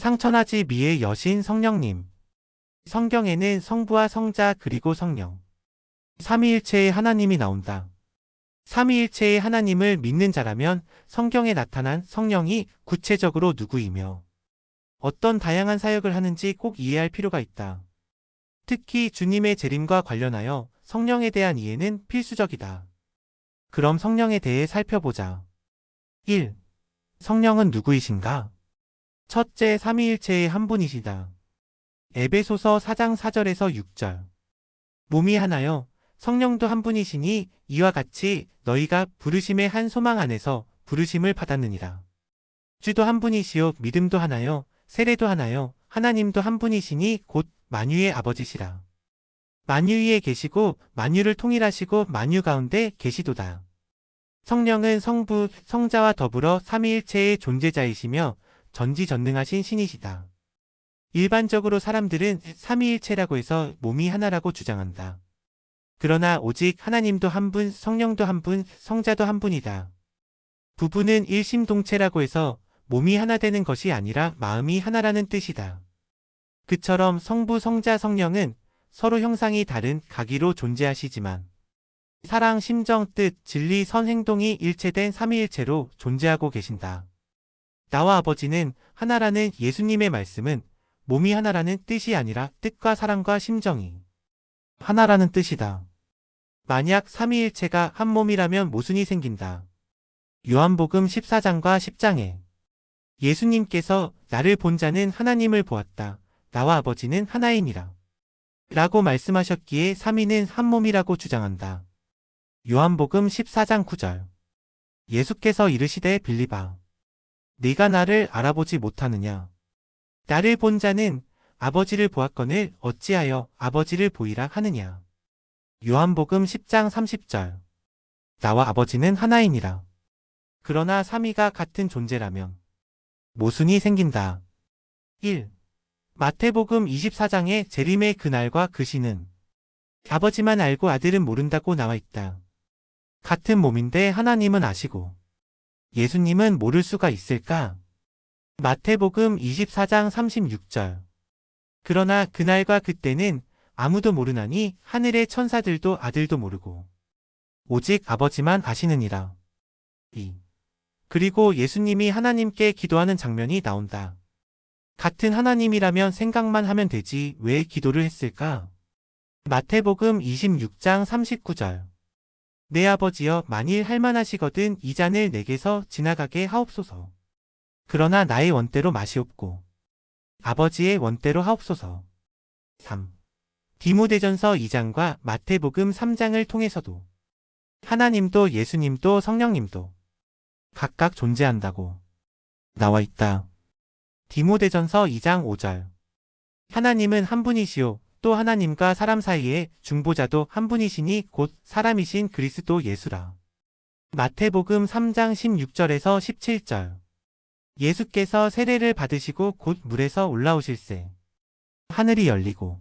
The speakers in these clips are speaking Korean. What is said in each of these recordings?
상천하지 미의 여신 성령님. 성경에는 성부와 성자 그리고 성령. 삼위일체의 하나님이 나온다. 삼위일체의 하나님을 믿는 자라면 성경에 나타난 성령이 구체적으로 누구이며 어떤 다양한 사역을 하는지 꼭 이해할 필요가 있다. 특히 주님의 재림과 관련하여 성령에 대한 이해는 필수적이다. 그럼 성령에 대해 살펴보자. 1. 성령은 누구이신가? 첫째 삼위일체의 한 분이시다. 에베소서 4장 4절에서 6절. 몸이 하나요. 성령도 한 분이시니 이와 같이 너희가 부르심의 한 소망 안에서 부르심을 받았느니라. 주도 한 분이시요 믿음도 하나요. 세례도 하나요. 하나님도 한 분이시니 곧 만유의 아버지시라. 만유 위에 계시고 만유를 통일하시고 만유 가운데 계시도다. 성령은 성부, 성자와 더불어 삼위일체의 존재자이시며 전지전능하신 신이시다. 일반적으로 사람들은 삼위일체라고 해서 몸이 하나라고 주장한다. 그러나 오직 하나님도 한 분, 성령도 한 분, 성자도 한 분이다. 부부는 일심동체라고 해서 몸이 하나 되는 것이 아니라 마음이 하나라는 뜻이다. 그처럼 성부, 성자, 성령은 서로 형상이 다른 각이로 존재하시지만 사랑, 심정, 뜻, 진리, 선, 행동이 일체된 삼위일체로 존재하고 계신다. 나와 아버지는 하나라는 예수님의 말씀은 몸이 하나라는 뜻이 아니라 뜻과 사랑과 심정이 하나라는 뜻이다. 만약 삼위일체가 한 몸이라면 모순이 생긴다. 요한복음 14장과 10장에 예수님께서 나를 본 자는 하나님을 보았다. 나와 아버지는 하나이니라. 라고 말씀하셨기에 삼위는 한 몸이라고 주장한다. 요한복음 14장 9절 예수께서 이르시되 빌리바 네가 나를 알아보지 못하느냐 나를 본 자는 아버지를 보았거늘 어찌하여 아버지를 보이라 하느냐 요한복음 10장 30절 나와 아버지는 하나이니라 그러나 삼위가 같은 존재라면 모순이 생긴다. 1. 마태복음 24장의 재림의 그날과 그 시는 아버지만 알고 아들은 모른다고 나와 있다. 같은 몸인데 하나님은 아시고 예수님은 모를 수가 있을까? 마태복음 24장 36절 그러나 그날과 그때는 아무도 모르나니 하늘의 천사들도 아들도 모르고 오직 아버지만 아시느니라. 2. 그리고 예수님이 하나님께 기도하는 장면이 나온다. 같은 하나님이라면 생각만 하면 되지 왜 기도를 했을까? 마태복음 26장 39절 내 아버지여 만일 할만하시거든 이 잔을 내게서 지나가게 하옵소서. 그러나 나의 원대로 마시옵고 아버지의 원대로 하옵소서. 3. 디모데전서 2장과 마태복음 3장을 통해서도 하나님도 예수님도 성령님도 각각 존재한다고 나와 있다. 디모데전서 2장 5절 하나님은 한 분이시요 또 하나님과 사람 사이에 중보자도 한 분이시니 곧 사람이신 그리스도 예수라. 마태복음 3장 16절에서 17절 예수께서 세례를 받으시고 곧 물에서 올라오실세. 하늘이 열리고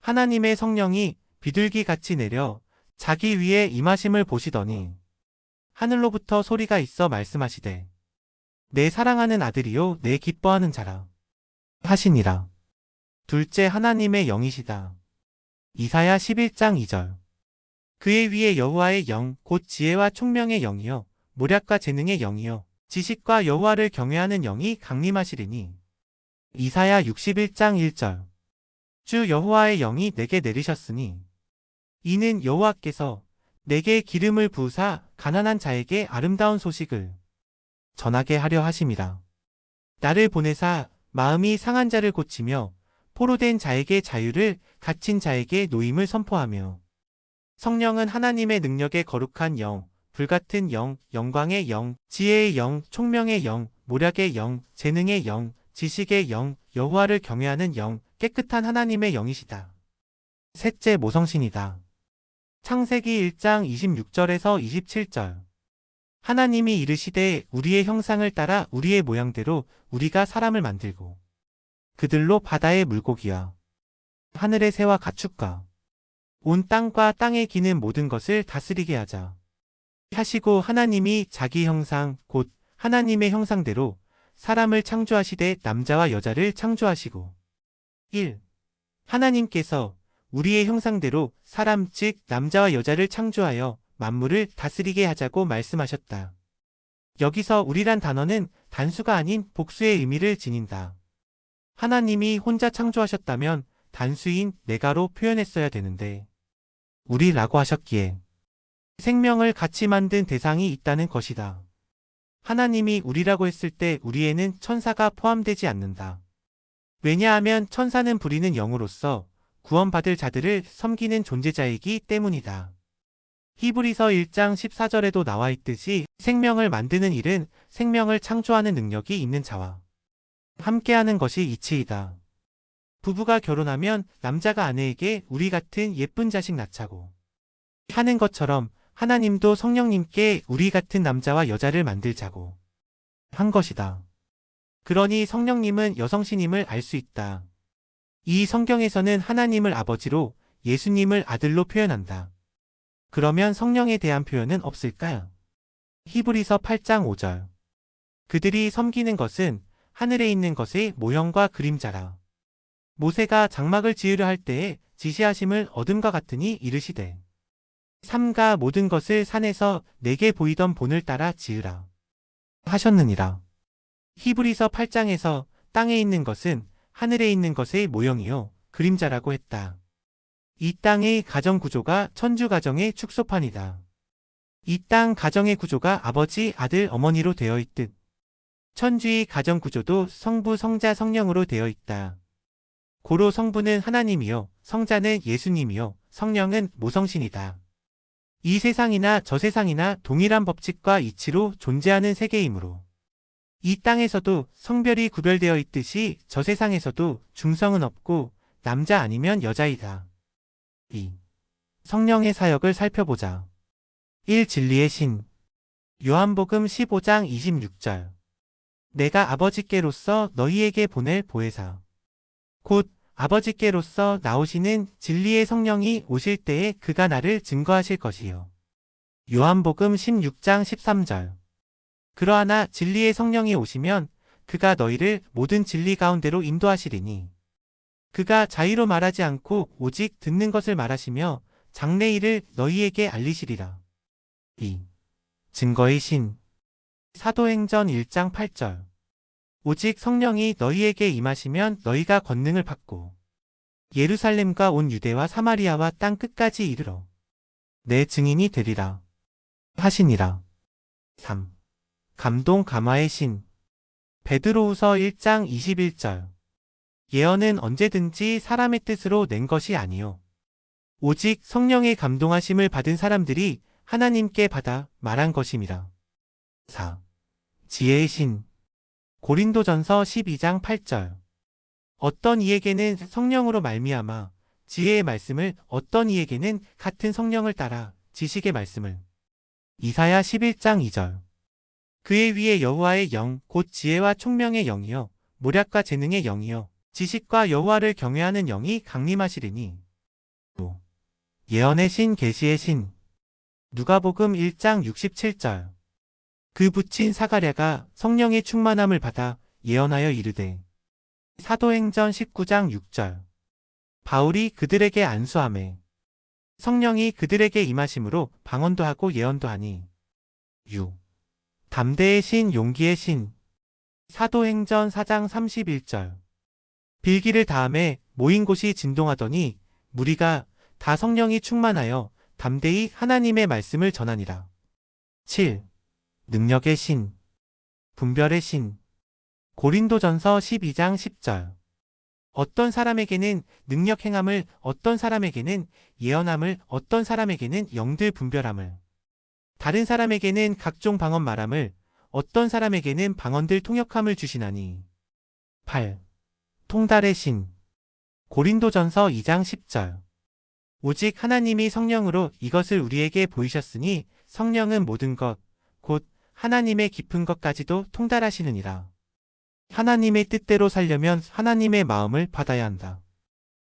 하나님의 성령이 비둘기 같이 내려 자기 위에 임하심을 보시더니 하늘로부터 소리가 있어 말씀하시되 내 사랑하는 아들이요 내 기뻐하는 자라 하시니라. 둘째 하나님의 영이시다. 이사야 11장 2절 그의 위에 여호와의 영, 곧 지혜와 총명의 영이요 모략과 재능의 영이요 지식과 여호와를 경외하는 영이 강림하시리니 이사야 61장 1절 주 여호와의 영이 내게 내리셨으니 이는 여호와께서 내게 기름을 부으사 가난한 자에게 아름다운 소식을 전하게 하려 하심이라. 나를 보내사 마음이 상한 자를 고치며 포로된 자에게 자유를 갇힌 자에게 노임을 선포하며 성령은 하나님의 능력의 거룩한 영, 불같은 영, 영광의 영, 지혜의 영, 총명의 영, 모략의 영, 재능의 영, 지식의 영, 여호와를 경외하는 영, 깨끗한 하나님의 영이시다. 셋째 모성신이다. 창세기 1장 26절에서 27절 하나님이 이르시되 우리의 형상을 따라 우리의 모양대로 우리가 사람을 만들고 그들로 바다의 물고기와 하늘의 새와 가축과 온 땅과 땅에 기는 모든 것을 다스리게 하자. 하시고 하나님이 자기 형상 곧 하나님의 형상대로 사람을 창조하시되 남자와 여자를 창조하시고 1. 하나님께서 우리의 형상대로 사람 즉 남자와 여자를 창조하여 만물을 다스리게 하자고 말씀하셨다. 여기서 우리란 단어는 단수가 아닌 복수의 의미를 지닌다. 하나님이 혼자 창조하셨다면 단수인 내가로 표현했어야 되는데 우리라고 하셨기에 생명을 같이 만든 대상이 있다는 것이다. 하나님이 우리라고 했을 때 우리에는 천사가 포함되지 않는다. 왜냐하면 천사는 부리는 영으로서 구원받을 자들을 섬기는 존재자이기 때문이다. 히브리서 1장 14절에도 나와 있듯이 생명을 만드는 일은 생명을 창조하는 능력이 있는 자와 함께하는 것이 이치이다. 부부가 결혼하면 남자가 아내에게 우리 같은 예쁜 자식 낳자고 하는 것처럼 하나님도 성령님께 우리 같은 남자와 여자를 만들자고 한 것이다. 그러니 성령님은 여성신임을 알 수 있다. 이 성경에서는 하나님을 아버지로 예수님을 아들로 표현한다. 그러면 성령에 대한 표현은 없을까요? 히브리서 8장 5절. 그들이 섬기는 것은 하늘에 있는 것의 모형과 그림자라. 모세가 장막을 지으려 할 때에 지시하심을 얻음과 같으니 이르시되 삼가 모든 것을 산에서 내게 보이던 본을 따라 지으라 하셨느니라. 히브리서 8장에서 땅에 있는 것은 하늘에 있는 것의 모형이요 그림자라고 했다. 이 땅의 가정 구조가 천주 가정의 축소판이다. 이 땅 가정의 구조가 아버지, 아들, 어머니로 되어 있듯 천주의 가정 구조도 성부, 성자, 성령으로 되어 있다. 고로 성부는 하나님이요, 성자는 예수님이요, 성령은 모성신이다. 이 세상이나 저 세상이나 동일한 법칙과 이치로 존재하는 세계이므로 이 땅에서도 성별이 구별되어 있듯이 저 세상에서도 중성은 없고 남자 아니면 여자이다. 2. 성령의 사역을 살펴보자. 1. 진리의 신. 요한복음 15장 26절. 내가 아버지께로서 너희에게 보낼 보혜사. 곧 아버지께로서 나오시는 진리의 성령이 오실 때에 그가 나를 증거하실 것이요. 요한복음 16장 13절. 그러하나 진리의 성령이 오시면 그가 너희를 모든 진리 가운데로 인도하시리니 그가 자의로 말하지 않고 오직 듣는 것을 말하시며 장래일을 너희에게 알리시리라. 2. 증거의 신 사도행전 1장 8절 오직 성령이 너희에게 임하시면 너희가 권능을 받고 예루살렘과 온 유대와 사마리아와 땅 끝까지 이르러 내 증인이 되리라 하시니라. 3. 감동 감화의 신 베드로후서 1장 21절 예언은 언제든지 사람의 뜻으로 낸 것이 아니요 오직 성령의 감동하심을 받은 사람들이 하나님께 받아 말한 것임이라. 4. 지혜의 신. 고린도전서 12장 8절. 어떤 이에게는 성령으로 말미암아 지혜의 말씀을 어떤 이에게는 같은 성령을 따라 지식의 말씀을. 이사야 11장 2절. 그의 위에 여호와의 영 곧 지혜와 총명의 영이요 모략과 재능의 영이요 지식과 여호와를 경외하는 영이 강림하시리니. 또 예언의 신 계시의 신. 누가복음 1장 67절 그 붙인 사가랴가 성령의 충만함을 받아 예언하여 이르되 사도행전 19장 6절 바울이 그들에게 안수함에 성령이 그들에게 임하심으로 방언도 하고 예언도 하니 6. 담대의 신 용기의 신 사도행전 4장 31절 빌기를 다음에 모인 곳이 진동하더니 무리가 다 성령이 충만하여 담대히 하나님의 말씀을 전하니라. 7. 능력의 신, 분별의 신. 고린도전서 12장 10절. 어떤 사람에게는 능력 행함을, 어떤 사람에게는 예언함을, 어떤 사람에게는 영들 분별함을, 다른 사람에게는 각종 방언 말함을, 어떤 사람에게는 방언들 통역함을 주시나니. 8. 통달의 신. 고린도전서 2장 10절. 오직 하나님이 성령으로 이것을 우리에게 보이셨으니 성령은 모든 것, 곧 하나님의 깊은 것까지도 통달하시느니라. 하나님의 뜻대로 살려면 하나님의 마음을 받아야 한다.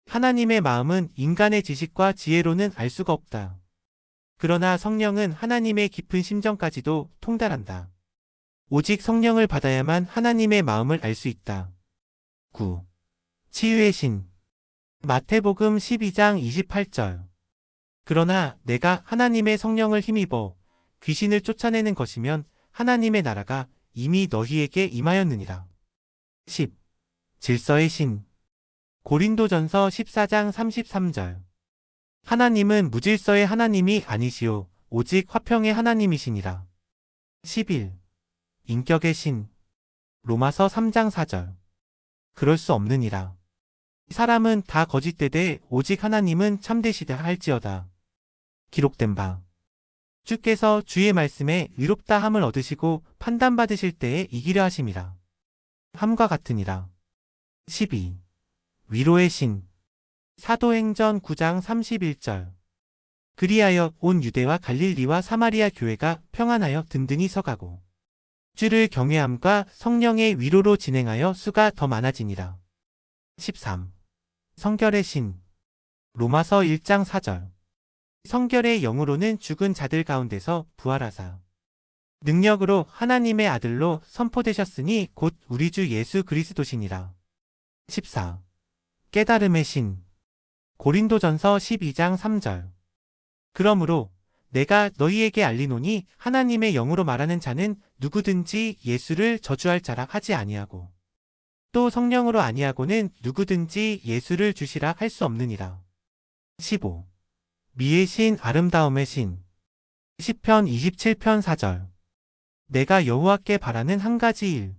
하나님의 마음은 인간의 지식과 지혜로는 알 수가 없다. 그러나 성령은 하나님의 깊은 심정까지도 통달한다. 오직 성령을 받아야만 하나님의 마음을 알 수 있다. 9. 치유의 신 마태복음 12장 28절 그러나 내가 하나님의 성령을 힘입어 귀신을 쫓아내는 것이면 하나님의 나라가 이미 너희에게 임하였느니라. 10. 질서의 신 고린도전서 14장 33절 하나님은 무질서의 하나님이 아니시오 오직 화평의 하나님이시니라. 11. 인격의 신 로마서 3장 4절 그럴 수 없느니라. 사람은 다 거짓되되 오직 하나님은 참되시다 할지어다. 기록된 바 주께서 주의 말씀에 의롭다 함을 얻으시고 판단받으실 때에 이기려 하심이라. 함과 같으니라. 12. 위로의 신 사도행전 9장 31절 그리하여 온 유대와 갈릴리와 사마리아 교회가 평안하여 든든히 서가고 주를 경외함과 성령의 위로로 진행하여 수가 더 많아지니라. 13. 성결의 신 로마서 1장 4절 성결의 영으로는 죽은 자들 가운데서 부활하사 능력으로 하나님의 아들로 선포되셨으니 곧 우리 주 예수 그리스도시니라. 14. 깨달음의 신 고린도전서 12장 3절 그러므로 내가 너희에게 알리노니 하나님의 영으로 말하는 자는 누구든지 예수를 저주할 자라 하지 아니하고 또 성령으로 아니하고는 누구든지 예수를 주시라 할 수 없느니라. 15. 미의 신 아름다움의 신 시편 27편 4절 내가 여호와께 바라는 한 가지 일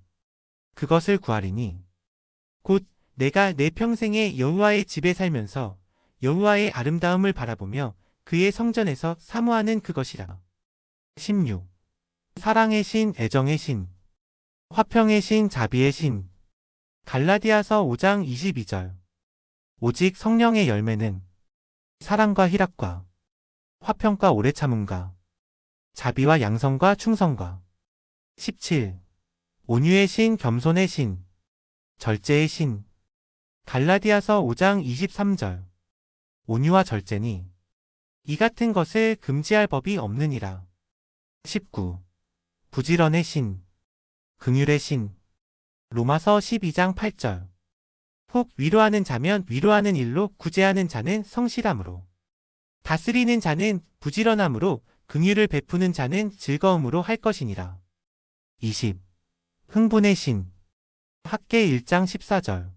그것을 구하리니 곧 내가 내 평생에 여호와의 집에 살면서 여호와의 아름다움을 바라보며 그의 성전에서 사모하는 그것이라. 16. 사랑의 신, 애정의 신, 화평의 신, 자비의 신. 갈라디아서 5장 22절. 오직 성령의 열매는 사랑과 희락과 화평과 오래 참음과 자비와 양성과 충성과 17. 온유의 신, 겸손의 신, 절제의 신. 갈라디아서 5장 23절. 온유와 절제니 이 같은 것을 금지할 법이 없느니라. 19. 부지런의 신, 긍휼의 신. 로마서 12장 8절. 혹 위로하는 자면 위로하는 일로 구제하는 자는 성실함으로. 다스리는 자는 부지런함으로 긍휼을 베푸는 자는 즐거움으로 할 것이니라. 20. 흥분의 신. 학계 1장 14절.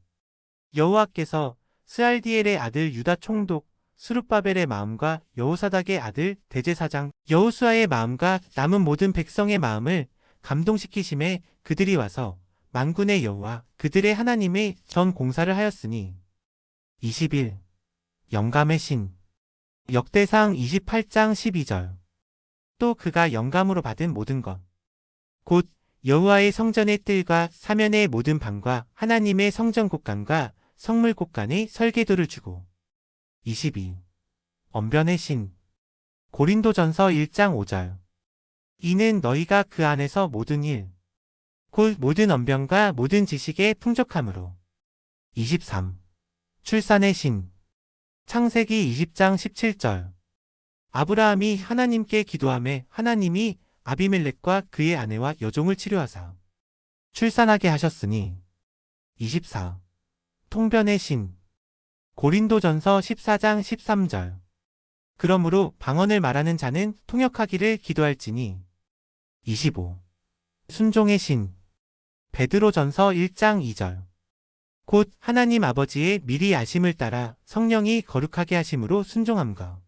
여호와께서 스알디엘의 아들 유다 총독 수룹바벨의 마음과 여호사닥의 아들 대제사장 여호수아의 마음과 남은 모든 백성의 마음을 감동시키심에 그들이 와서 만군의 여호와 그들의 하나님의 전 공사를 하였으니. 21. 영감의 신. 역대상 28장 12절. 또 그가 영감으로 받은 모든 것. 곧 여호와의 성전의 뜰과 사면의 모든 방과 하나님의 성전 곳간과 성물 곳간의 설계도를 주고. 22. 언변의 신. 고린도전서 1장 5절. 이는 너희가 그 안에서 모든 일, 곧 모든 언변과 모든 지식에 풍족함으로. 23. 출산의 신. 창세기 20장 17절. 아브라함이 하나님께 기도함에 하나님이 아비멜렉과 그의 아내와 여종을 치료하사 출산하게 하셨으니. 24. 통변의 신. 고린도전서 14장 13절. 그러므로 방언을 말하는 자는 통역하기를 기도할지니. 25. 순종의 신 베드로전서 1장 2절 곧 하나님 아버지의 미리 아심을 따라 성령이 거룩하게 하심으로 순종함과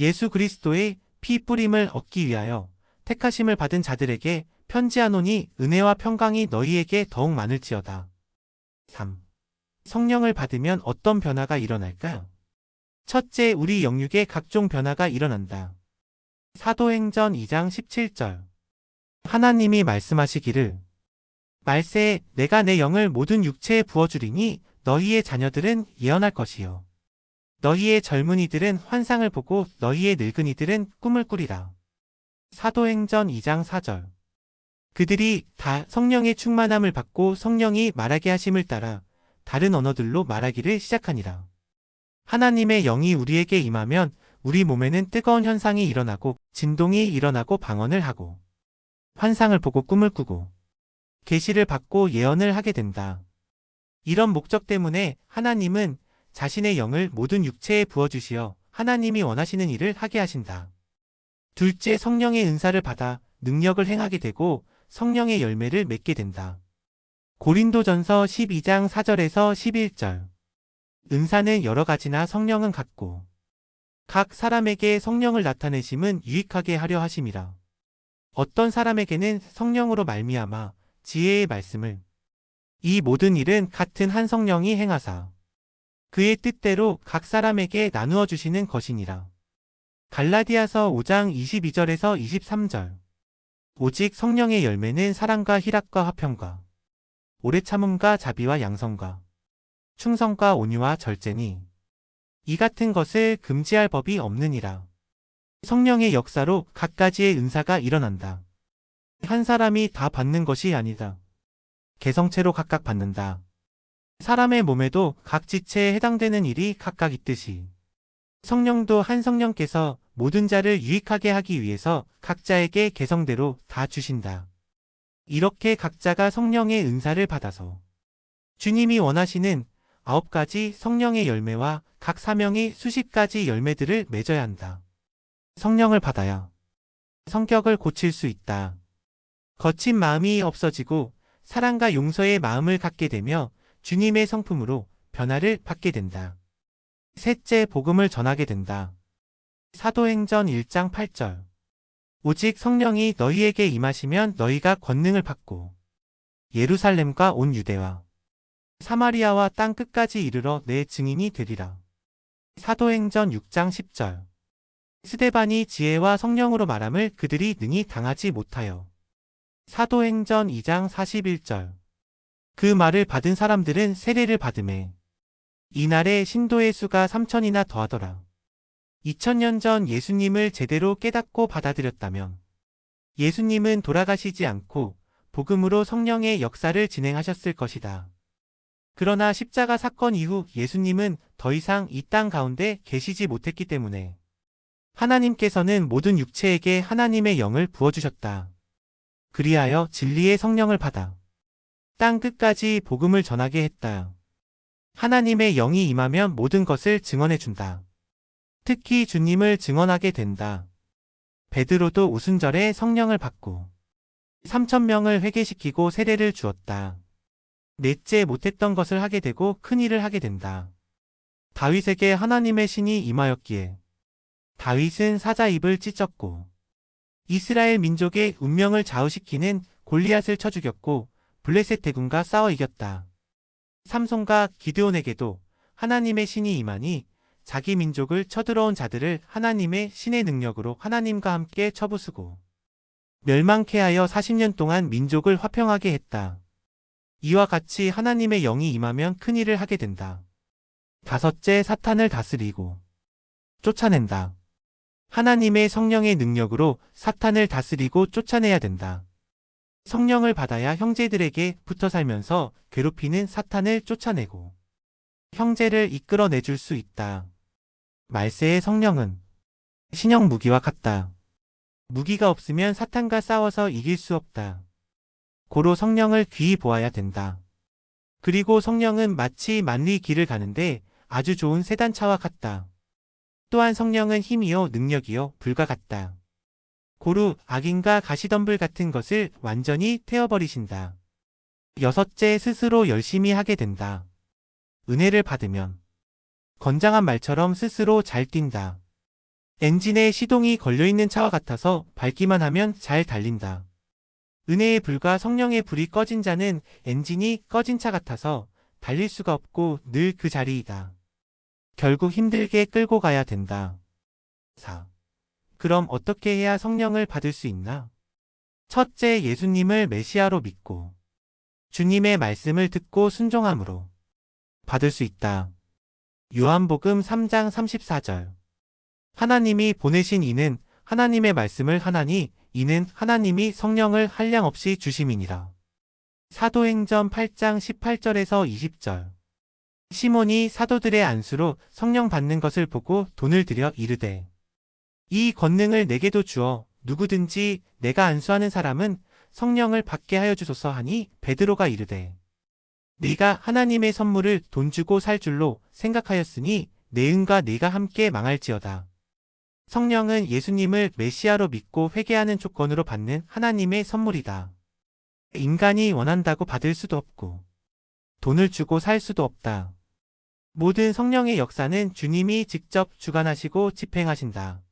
예수 그리스도의 피 뿌림을 얻기 위하여 택하심을 받은 자들에게 편지하노니 은혜와 평강이 너희에게 더욱 많을지어다. 3. 성령을 받으면 어떤 변화가 일어날까요? 첫째, 우리 영육에 각종 변화가 일어난다. 사도행전 2장 17절. 하나님이 말씀하시기를 말세 내가 내 영을 모든 육체에 부어주리니 너희의 자녀들은 예언할 것이요. 너희의 젊은이들은 환상을 보고 너희의 늙은이들은 꿈을 꾸리라. 사도행전 2장 4절. 그들이 다 성령의 충만함을 받고 성령이 말하게 하심을 따라 다른 언어들로 말하기를 시작하니라. 하나님의 영이 우리에게 임하면 우리 몸에는 뜨거운 현상이 일어나고 진동이 일어나고 방언을 하고 환상을 보고 꿈을 꾸고 계시를 받고 예언을 하게 된다. 이런 목적 때문에 하나님은 자신의 영을 모든 육체에 부어주시어 하나님이 원하시는 일을 하게 하신다. 둘째 성령의 은사를 받아 능력을 행하게 되고 성령의 열매를 맺게 된다. 고린도전서 12장 4절에서 11절. 은사는 여러 가지나 성령은 같고 각 사람에게 성령을 나타내심은 유익하게 하려 하심이라. 어떤 사람에게는 성령으로 말미암아 지혜의 말씀을 이 모든 일은 같은 한 성령이 행하사 그의 뜻대로 각 사람에게 나누어 주시는 것이니라. 갈라디아서 5장 22절에서 23절. 오직 성령의 열매는 사랑과 희락과 화평과 오래 참음과 자비와 양성과 충성과 온유와 절제니 이 같은 것을 금지할 법이 없느니라. 성령의 역사로 각가지의 은사가 일어난다. 한 사람이 다 받는 것이 아니다. 개성체로 각각 받는다. 사람의 몸에도 각 지체에 해당되는 일이 각각 있듯이 성령도 한 성령께서 모든 자를 유익하게 하기 위해서 각자에게 개성대로 다 주신다. 이렇게 각자가 성령의 은사를 받아서 주님이 원하시는 아홉 가지 성령의 열매와 각 사명이 수십 가지 열매들을 맺어야 한다. 성령을 받아야 성격을 고칠 수 있다. 거친 마음이 없어지고 사랑과 용서의 마음을 갖게 되며 주님의 성품으로 변화를 받게 된다. 셋째 복음을 전하게 된다. 사도행전 1장 8절 오직 성령이 너희에게 임하시면 너희가 권능을 받고 예루살렘과 온 유대와 사마리아와 땅 끝까지 이르러 내 증인이 되리라. 사도행전 6장 10절 스데반이 지혜와 성령으로 말함을 그들이 능히 당하지 못하여 사도행전 2장 41절 그 말을 받은 사람들은 세례를 받음에 이날에 신도의 수가 3천이나 더하더라. 2000년 전 예수님을 제대로 깨닫고 받아들였다면 예수님은 돌아가시지 않고 복음으로 성령의 역사를 진행하셨을 것이다. 그러나 십자가 사건 이후 예수님은 더 이상 이 땅 가운데 계시지 못했기 때문에 하나님께서는 모든 육체에게 하나님의 영을 부어주셨다. 그리하여 진리의 성령을 받아 땅 끝까지 복음을 전하게 했다. 하나님의 영이 임하면 모든 것을 증언해준다. 특히 주님을 증언하게 된다. 베드로도 우순절에 성령을 받고 3천명을 회개시키고 세례를 주었다. 넷째 못했던 것을 하게 되고 큰 일을 하게 된다. 다윗에게 하나님의 신이 임하였기에 다윗은 사자 입을 찢었고 이스라엘 민족의 운명을 좌우시키는 골리앗을 쳐 죽였고 블레셋 대군과 싸워 이겼다. 삼손과 기드온에게도 하나님의 신이 임하니 자기 민족을 쳐들어온 자들을 하나님의 신의 능력으로 하나님과 함께 쳐부수고 멸망케 하여 40년 동안 민족을 화평하게 했다. 이와 같이 하나님의 영이 임하면 큰 일을 하게 된다. 다섯째 사탄을 다스리고 쫓아낸다. 하나님의 성령의 능력으로 사탄을 다스리고 쫓아내야 된다. 성령을 받아야 형제들에게 붙어 살면서 괴롭히는 사탄을 쫓아내고 형제를 이끌어내 줄 수 있다. 말세의 성령은 신형 무기와 같다. 무기가 없으면 사탄과 싸워서 이길 수 없다. 고로 성령을 귀히 보아야 된다. 그리고 성령은 마치 만리 길을 가는데 아주 좋은 세단차와 같다. 또한 성령은 힘이요 능력이요 불과 같다. 고루 악인과 가시덤불 같은 것을 완전히 태워버리신다. 여섯째 스스로 열심히 하게 된다. 은혜를 받으면 건장한 말처럼 스스로 잘 뛴다. 엔진에 시동이 걸려있는 차와 같아서 밟기만 하면 잘 달린다. 은혜의 불과 성령의 불이 꺼진 자는 엔진이 꺼진 차 같아서 달릴 수가 없고 늘 그 자리이다. 결국 힘들게 끌고 가야 된다. 4. 그럼 어떻게 해야 성령을 받을 수 있나? 첫째, 예수님을 메시아로 믿고 주님의 말씀을 듣고 순종함으로 받을 수 있다. 요한복음 3장 34절. 하나님이 보내신 이는 하나님의 말씀을 하나니 이는 하나님이 성령을 한량없이 주심이니라. 사도행전 8장 18절에서 20절. 시몬이 사도들의 안수로 성령 받는 것을 보고 돈을 들여 이르되 이 권능을 내게도 주어 누구든지 내가 안수하는 사람은 성령을 받게 하여 주소서 하니 베드로가 이르되 네가 하나님의 선물을 돈 주고 살 줄로 생각하였으니 내 은과 네가 함께 망할지어다. 성령은 예수님을 메시아로 믿고 회개하는 조건으로 받는 하나님의 선물이다. 인간이 원한다고 받을 수도 없고 돈을 주고 살 수도 없다. 모든 성령의 역사는 주님이 직접 주관하시고 집행하신다.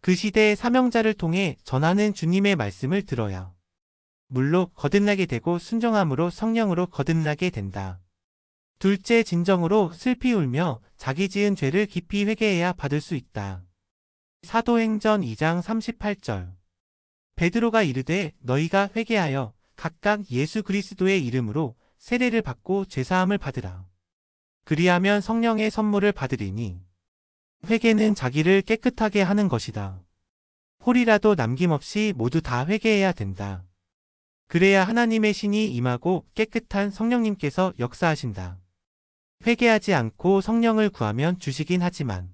그 시대의 사명자를 통해 전하는 주님의 말씀을 들어야 물로 거듭나게 되고 순종함으로 성령으로 거듭나게 된다. 둘째 진정으로 슬피 울며 자기 지은 죄를 깊이 회개해야 받을 수 있다. 사도행전 2장 38절 베드로가 이르되 너희가 회개하여 각각 예수 그리스도의 이름으로 세례를 받고 죄사함을 받으라. 그리하면 성령의 선물을 받으리니 회개는 자기를 깨끗하게 하는 것이다. 홀이라도 남김없이 모두 다 회개해야 된다. 그래야 하나님의 신이 임하고 깨끗한 성령님께서 역사하신다. 회개하지 않고 성령을 구하면 주시긴 하지만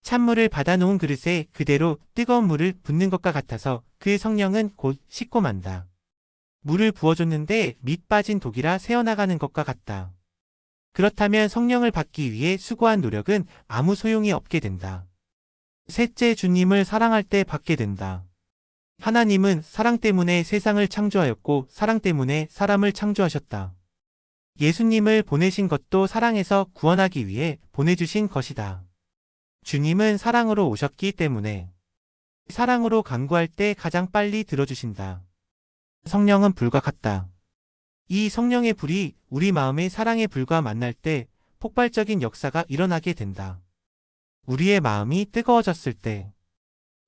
찬물을 받아놓은 그릇에 그대로 뜨거운 물을 붓는 것과 같아서 그 성령은 곧 식고 만다. 물을 부어줬는데 밑 빠진 독이라 새어나가는 것과 같다. 그렇다면 성령을 받기 위해 수고한 노력은 아무 소용이 없게 된다. 셋째 주님을 사랑할 때 받게 된다. 하나님은 사랑 때문에 세상을 창조하였고 사랑 때문에 사람을 창조하셨다. 예수님을 보내신 것도 사랑에서 구원하기 위해 보내주신 것이다. 주님은 사랑으로 오셨기 때문에 사랑으로 간구할 때 가장 빨리 들어주신다. 성령은 불과 같다. 이 성령의 불이 우리 마음의 사랑의 불과 만날 때 폭발적인 역사가 일어나게 된다. 우리의 마음이 뜨거워졌을 때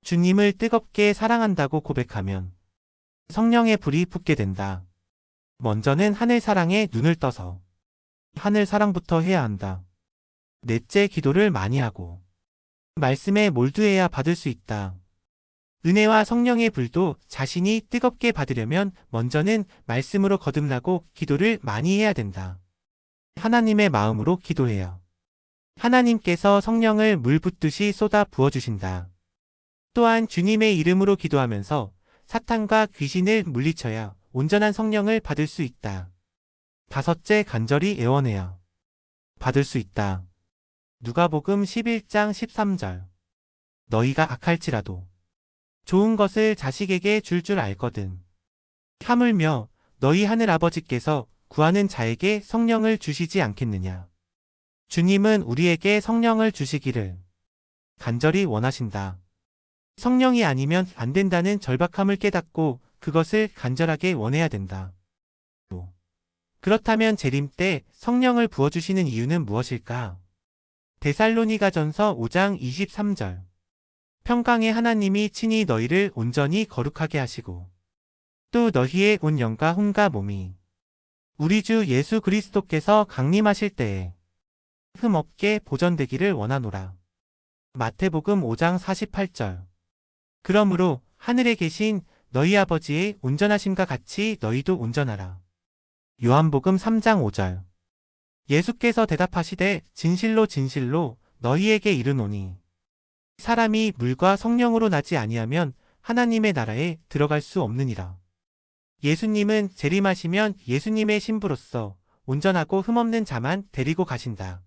주님을 뜨겁게 사랑한다고 고백하면 성령의 불이 붙게 된다. 먼저는 하늘 사랑에 눈을 떠서 하늘 사랑부터 해야 한다. 넷째 기도를 많이 하고 말씀에 몰두해야 받을 수 있다. 은혜와 성령의 불도 자신이 뜨겁게 받으려면 먼저는 말씀으로 거듭나고 기도를 많이 해야 된다. 하나님의 마음으로 기도해요. 하나님께서 성령을 물 붓듯이 쏟아 부어주신다. 또한 주님의 이름으로 기도하면서 사탄과 귀신을 물리쳐야 온전한 성령을 받을 수 있다. 다섯째 간절히 애원해요. 받을 수 있다. 누가복음 11장 13절 너희가 악할지라도 좋은 것을 자식에게 줄줄 알거든. 하물며 너희 하늘 아버지께서 구하는 자에게 성령을 주시지 않겠느냐. 주님은 우리에게 성령을 주시기를 간절히 원하신다. 성령이 아니면 안 된다는 절박함을 깨닫고 그것을 간절하게 원해야 된다. 그렇다면 재림 때 성령을 부어주시는 이유는 무엇일까? 데살로니가 전서 5장 23절 평강의 하나님이 친히 너희를 온전히 거룩하게 하시고 또 너희의 온 영과 혼과 몸이 우리 주 예수 그리스도께서 강림하실 때에 흠없게 보전되기를 원하노라. 마태복음 5장 48절 그러므로 하늘에 계신 너희 아버지의 온전하심과 같이 너희도 온전하라. 요한복음 3장 5절 예수께서 대답하시되 진실로 진실로 너희에게 이르노니 사람이 물과 성령으로 나지 아니하면 하나님의 나라에 들어갈 수 없느니라. 예수님은 재림하시면 예수님의 신부로서 온전하고 흠없는 자만 데리고 가신다.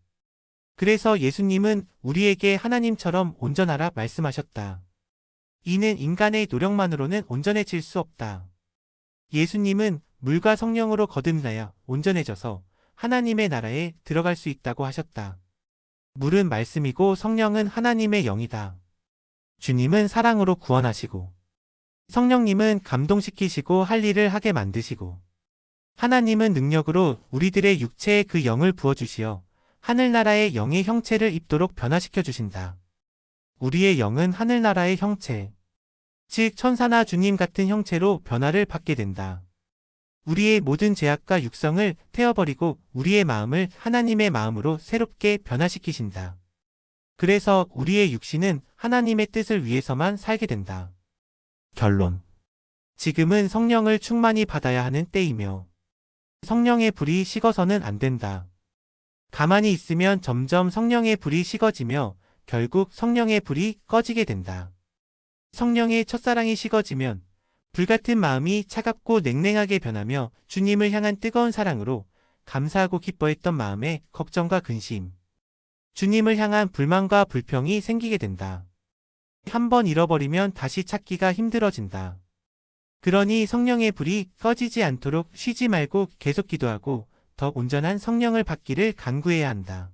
그래서 예수님은 우리에게 하나님처럼 온전하라 말씀하셨다. 이는 인간의 노력만으로는 온전해질 수 없다. 예수님은 물과 성령으로 거듭나야 온전해져서 하나님의 나라에 들어갈 수 있다고 하셨다. 물은 말씀이고 성령은 하나님의 영이다. 주님은 사랑으로 구원하시고 성령님은 감동시키시고 할 일을 하게 만드시고 하나님은 능력으로 우리들의 육체에 그 영을 부어주시어 하늘나라의 영의 형체를 입도록 변화시켜 주신다. 우리의 영은 하늘나라의 형체, 즉 천사나 주님 같은 형체로 변화를 받게 된다. 우리의 모든 죄악과 육성을 태워버리고 우리의 마음을 하나님의 마음으로 새롭게 변화시키신다. 그래서 우리의 육신은 하나님의 뜻을 위해서만 살게 된다. 결론. 지금은 성령을 충만히 받아야 하는 때이며 성령의 불이 식어서는 안 된다. 가만히 있으면 점점 성령의 불이 식어지며 결국 성령의 불이 꺼지게 된다. 성령의 첫사랑이 식어지면 불같은 마음이 차갑고 냉랭하게 변하며 주님을 향한 뜨거운 사랑으로 감사하고 기뻐했던 마음에 걱정과 근심, 주님을 향한 불만과 불평이 생기게 된다. 한번 잃어버리면 다시 찾기가 힘들어진다. 그러니 성령의 불이 꺼지지 않도록 쉬지 말고 계속 기도하고 더 온전한 성령을 받기를 간구해야 한다.